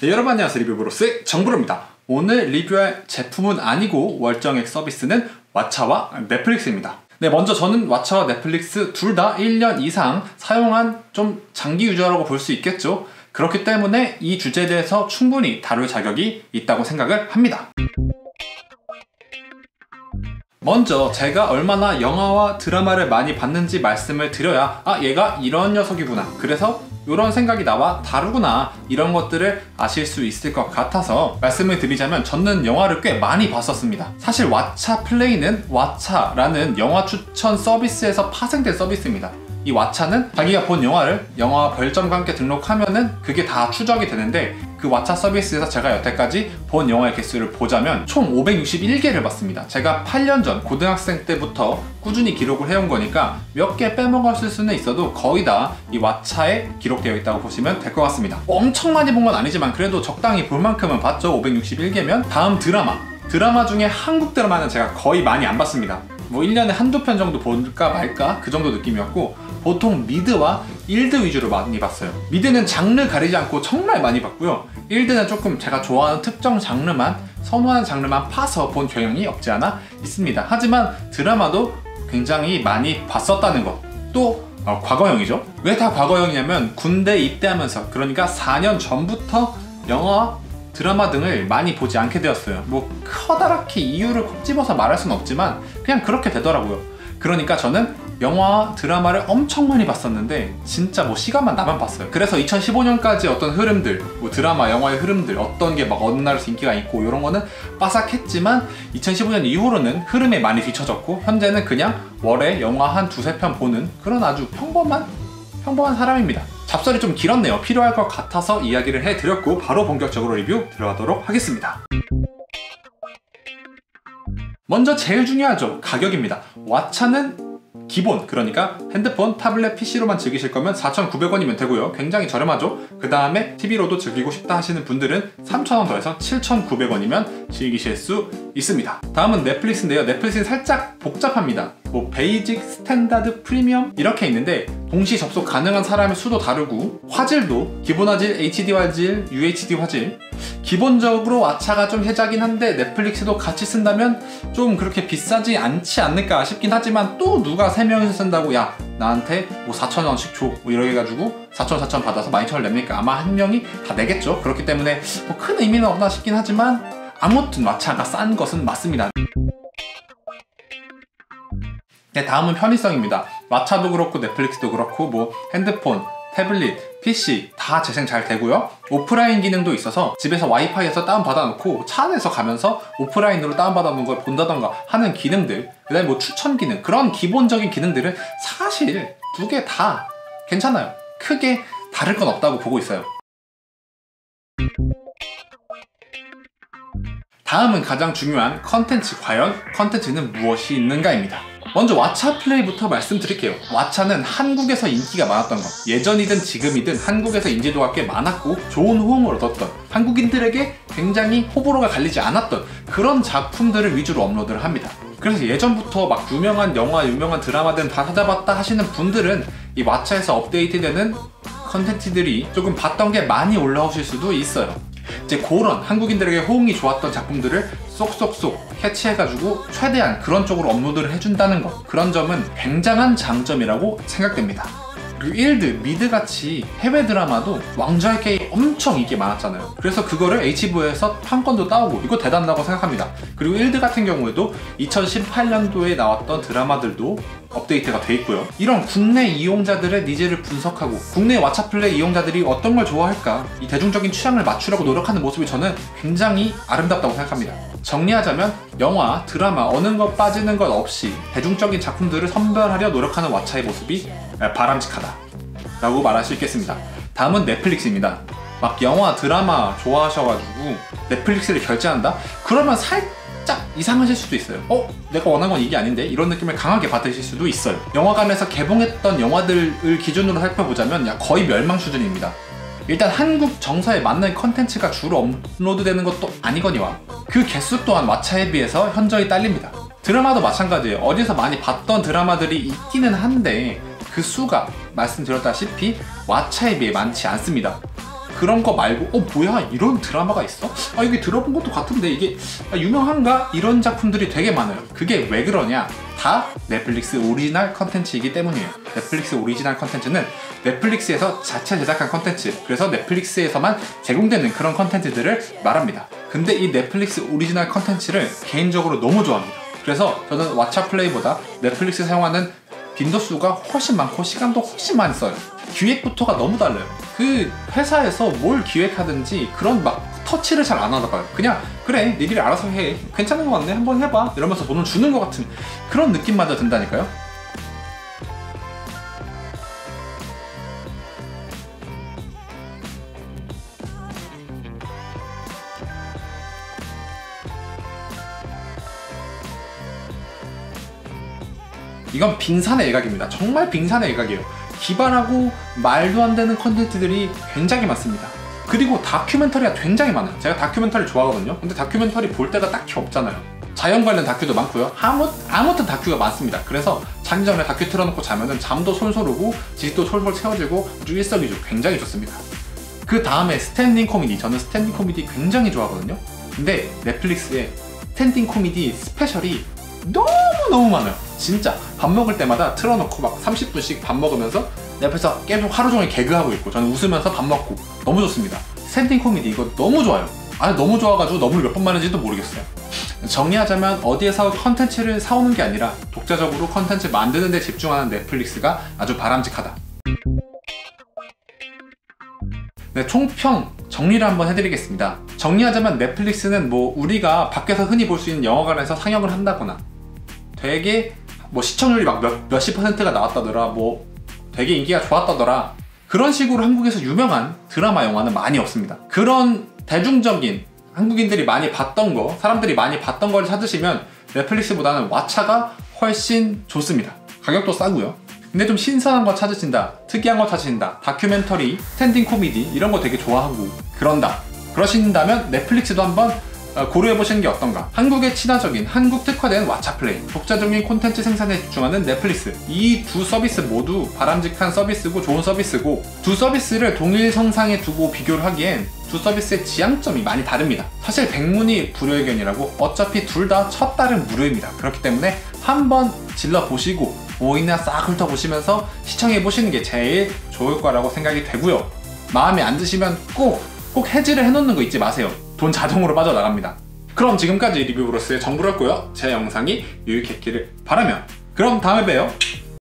네, 여러분 안녕하세요. 리뷰브로스 정부로입니다. 오늘 리뷰할 제품은 아니고 월정액 서비스는 왓챠와 넷플릭스입니다. 네 먼저 저는 왓챠와 넷플릭스 둘 다 1년 이상 사용한 좀 장기 유저라고 볼 수 있겠죠? 그렇기 때문에 이 주제에 대해서 충분히 다룰 자격이 있다고 생각을 합니다 먼저 제가 얼마나 영화와 드라마를 많이 봤는지 말씀을 드려야 아 얘가 이런 녀석이구나. 그래서 이런 생각이 나와 다르구나. 이런 것들을 아실 수 있을 것 같아서 말씀을 드리자면 저는 영화를 꽤 많이 봤었습니다. 사실 왓챠 플레이는 왓챠라는 영화 추천 서비스에서 파생된 서비스입니다. 이 왓챠는 자기가 본 영화를 영화 별점과 함께 등록하면은 그게 다 추적이 되는데 그 왓챠 서비스에서 제가 여태까지 본 영화의 개수를 보자면 총 561개를 봤습니다. 제가 8년 전 고등학생 때부터 꾸준히 기록을 해온 거니까 몇 개 빼먹었을 수는 있어도 거의 다 이 왓챠에 기록되어 있다고 보시면 될 것 같습니다. 엄청 많이 본 건 아니지만 그래도 적당히 볼 만큼은 봤죠. 561개면 다음 드라마 드라마 중에 한국 드라마는 제가 거의 많이 안 봤습니다. 뭐 1년에 한두 편 정도 볼까 말까 그 정도 느낌이었고 보통 미드와 일드 위주로 많이 봤어요. 미드는 장르 가리지 않고 정말 많이 봤고요. 일드는 조금 제가 좋아하는 특정 장르만 선호하는 장르만 파서 본 경향이 없지 않아 있습니다. 하지만 드라마도 굉장히 많이 봤었다는 것. 또 어, 과거형이죠. 왜 다 과거형이냐면 군대 입대하면서 그러니까 4년 전부터 영화 드라마 등을 많이 보지 않게 되었어요. 뭐 커다랗게 이유를 콕 집어서 말할 수는 없지만 그냥 그렇게 되더라고요. 그러니까 저는 영화, 드라마를 엄청 많이 봤었는데 진짜 뭐 시간만 나면 봤어요. 그래서 2015년까지 어떤 흐름들, 뭐 드라마, 영화의 흐름들, 어떤 게 막 어느 나라에서 인기가 있고 이런 거는 빠삭했지만 2015년 이후로는 흐름에 많이 뒤쳐졌고 현재는 그냥 월에 영화 한 두세 편 보는 그런 아주 평범한 평범한 사람입니다. 잡설이 좀 길었네요. 필요할 것 같아서 이야기를 해드렸고 바로 본격적으로 리뷰 들어가도록 하겠습니다. 먼저 제일 중요하죠. 가격입니다. 왓챠는 기본 그러니까 핸드폰, 타블렛, PC로만 즐기실 거면 4,900원이면 되고요. 굉장히 저렴하죠. 그 다음에 TV로도 즐기고 싶다 하시는 분들은 3,000원 더해서 7,900원이면 즐기실 수 있습니다. 다음은 넷플릭스인데요. 넷플릭스는 살짝 복잡합니다. 뭐 베이직, 스탠다드, 프리미엄 이렇게 있는데 동시 접속 가능한 사람의 수도 다르고 화질도 기본 화질, HD 화질, UHD 화질 기본적으로 왓챠가 좀 혜자긴 한데 넷플릭스도 같이 쓴다면 좀 그렇게 비싸지 않지 않을까 싶긴 하지만 또 누가 3명이서 쓴다고 야 나한테 뭐 4천원씩 줘 뭐 이렇게 해가지고 4천 4천 받아서 12,000원 냅니까? 아마 한 명이 다 내겠죠. 그렇기 때문에 뭐 큰 의미는 없나 싶긴 하지만 아무튼 왓챠가 싼 것은 맞습니다. 네, 다음은 편의성입니다. 왓챠도 그렇고 넷플릭스도 그렇고 뭐 핸드폰, 태블릿, PC 다 재생 잘 되고요. 오프라인 기능도 있어서 집에서 와이파이에서 다운받아 놓고 차 안에서 가면서 오프라인으로 다운받아 놓은 걸 본다던가 하는 기능들 그 다음에 뭐 추천 기능 그런 기본적인 기능들은 사실 두 개 다 괜찮아요. 크게 다를 건 없다고 보고 있어요. 다음은 가장 중요한 컨텐츠 과연 컨텐츠는 무엇이 있는가입니다. 먼저 왓챠 플레이부터 말씀드릴게요. 왓챠는 한국에서 인기가 많았던 것. 예전이든 지금이든 한국에서 인지도가 꽤 많았고 좋은 호응을 얻었던 한국인들에게 굉장히 호불호가 갈리지 않았던 그런 작품들을 위주로 업로드를 합니다. 그래서 예전부터 막 유명한 영화, 유명한 드라마든 다 찾아봤다 하시는 분들은 이 왓챠에서 업데이트되는 컨텐츠들이 조금 봤던 게 많이 올라오실 수도 있어요. 이제 그런 한국인들에게 호응이 좋았던 작품들을 쏙쏙쏙 캐치해가지고 최대한 그런 쪽으로 업로드를 해준다는 것 그런 점은 굉장한 장점이라고 생각됩니다. 그리고 일드, 미드 같이 해외 드라마도 왕좌의 게임 엄청 인기 많았잖아요. 그래서 그거를 HBO에서 판권도 따오고 이거 대단하다고 생각합니다. 그리고 일드 같은 경우에도 2018년도에 나왔던 드라마들도 업데이트가 돼 있고요. 이런 국내 이용자들의 니즈를 분석하고 국내 왓챠플레이 이용자들이 어떤 걸 좋아할까 이 대중적인 취향을 맞추려고 노력하는 모습이 저는 굉장히 아름답다고 생각합니다. 정리하자면 영화, 드라마 어느 것 빠지는 것 없이 대중적인 작품들을 선별하려 노력하는 왓챠의 모습이 바람직하다 라고 말할 수 있겠습니다. 다음은 넷플릭스입니다. 막 영화, 드라마 좋아하셔가지고 넷플릭스를 결제한다? 그러면 살짝 이상하실 수도 있어요. 어? 내가 원한 건 이게 아닌데? 이런 느낌을 강하게 받으실 수도 있어요. 영화관에서 개봉했던 영화들을 기준으로 살펴보자면 거의 멸망 수준입니다. 일단 한국 정서에 맞는 컨텐츠가 주로 업로드되는 것도 아니거니와 그 개수 또한 왓챠에 비해서 현저히 딸립니다. 드라마도 마찬가지예요. 어디서 많이 봤던 드라마들이 있기는 한데 그 수가 말씀드렸다시피 왓챠에 비해 많지 않습니다. 그런 거 말고 어 뭐야 이런 드라마가 있어? 아 여기 들어본 것도 같은데 이게 아, 유명한가? 이런 작품들이 되게 많아요 그게 왜 그러냐 다 넷플릭스 오리지널 컨텐츠이기 때문이에요 넷플릭스 오리지널 컨텐츠는 넷플릭스에서 자체 제작한 컨텐츠 그래서 넷플릭스에서만 제공되는 그런 컨텐츠들을 말합니다 근데 이 넷플릭스 오리지널 컨텐츠를 개인적으로 너무 좋아합니다 그래서 저는 왓챠 플레이보다 넷플릭스 사용하는 빈도수가 훨씬 많고 시간도 훨씬 많이 써요. 기획부터가 너무 달라요. 그 회사에서 뭘 기획하든지 그런 막 터치를 잘 안 하다가요. 그냥 그래 니들이 알아서 해. 괜찮은 것 같네. 한번 해봐. 이러면서 돈을 주는 것 같은 그런 느낌마저 든다니까요. 이건 빙산의 일각입니다. 정말 빙산의 일각이에요. 기발하고 말도 안 되는 컨텐츠들이 굉장히 많습니다. 그리고 다큐멘터리가 굉장히 많아요. 제가 다큐멘터리 좋아하거든요. 근데 다큐멘터리 볼 때가 딱히 없잖아요. 자연 관련 다큐도 많고요. 아무, 아무튼 다큐가 많습니다. 그래서 자기 전에 다큐 틀어놓고 자면은 잠도 솔솔 오고 지도 솔솔 채워지고 아주 일석이조 굉장히 좋습니다. 그 다음에 스탠딩 코미디. 저는 스탠딩 코미디 굉장히 좋아하거든요. 근데 넷플릭스에 스탠딩 코미디 스페셜이 너무너무 많아요. 진짜 밥 먹을 때마다 틀어놓고 막 30분씩 밥 먹으면서 옆에서 계속 하루 종일 개그하고 있고 저는 웃으면서 밥 먹고 너무 좋습니다. 스탠딩 코미디 이거 너무 좋아요. 아 너무 좋아가지고 너무 몇번 말했는지도 모르겠어요. 정리하자면 어디에서 컨텐츠를 사오는 게 아니라 독자적으로 컨텐츠 만드는 데 집중하는 넷플릭스가 아주 바람직하다. 네, 총평 정리를 한번 해드리겠습니다. 정리하자면 넷플릭스는 뭐 우리가 밖에서 흔히 볼 수 있는 영화관에서 상영을 한다거나 되게 뭐 시청률이 막 몇, 몇십 퍼센트가 나왔다더라 뭐 되게 인기가 좋았다더라 그런 식으로 한국에서 유명한 드라마 영화는 많이 없습니다. 그런 대중적인 한국인들이 많이 봤던 거, 사람들이 많이 봤던 걸 찾으시면 넷플릭스보다는 왓챠가 훨씬 좋습니다. 가격도 싸고요. 근데 좀 신선한 거 찾으신다, 특이한 거 찾으신다, 다큐멘터리, 스탠딩 코미디 이런 거 되게 좋아하고 그런다. 그러신다면 넷플릭스도 한번 어, 고려해보시는 게 어떤가? 한국에 친화적인 한국 특화된 왓챠플레이, 독자적인 콘텐츠 생산에 집중하는 넷플릭스 이 두 서비스 모두 바람직한 서비스고 좋은 서비스고 두 서비스를 동일 성상에 두고 비교를 하기엔 두 서비스의 지향점이 많이 다릅니다. 사실 백문이 불여의견이라고 어차피 둘 다 첫 달은 무료입니다. 그렇기 때문에 한번 질러보시고 오이나 싹 훑어보시면서 시청해보시는 게 제일 좋을 거라고 생각이 되고요. 마음에 안 드시면 꼭, 꼭 해지를 해놓는 거 잊지 마세요. 돈 자동으로 빠져나갑니다. 그럼 지금까지 리뷰브로스의 정부였고요. 제 영상이 유익했기를 바라며 그럼 다음에 봬요.